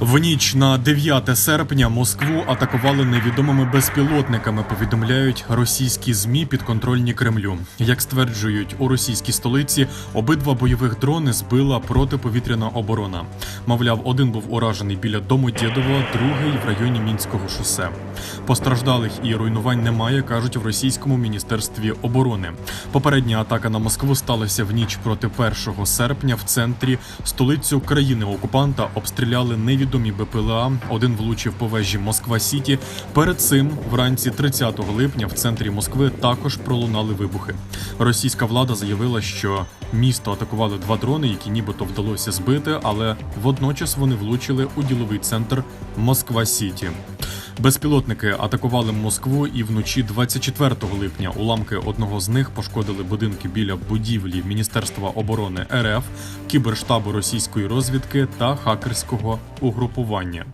В ніч на 9 серпня Москву атакували невідомими безпілотниками. Повідомляють російські змі підконтрольні Кремлю. Як стверджують у російській столиці, обидва бойових дрони збила протиповітряна оборона. Мовляв, один був уражений біля Домодєдова, другий в районі мінського шосе. Постраждалих і руйнувань немає, кажуть в російському міністерстві оборони. Попередня атака на Москву сталася в ніч проти 1 серпня в центрі столицю країни окупанта обстріляли невідомі БПЛА. Один влучив по вежі Москва Сіті. Перед цим вранці 30 липня в центрі Москви також пролунали вибухи. Російська влада заявила, що місто атакували два дрони, які нібито вдалося збити, але водночас вони влучили у діловий центр Москва Сіті. Безпілотники атакували Москву і вночі 24 липня уламки одного з них пошкодили будинки біля будівлі Міністерства оборони РФ, кіберштабу російської розвідки та хакерського угрупування.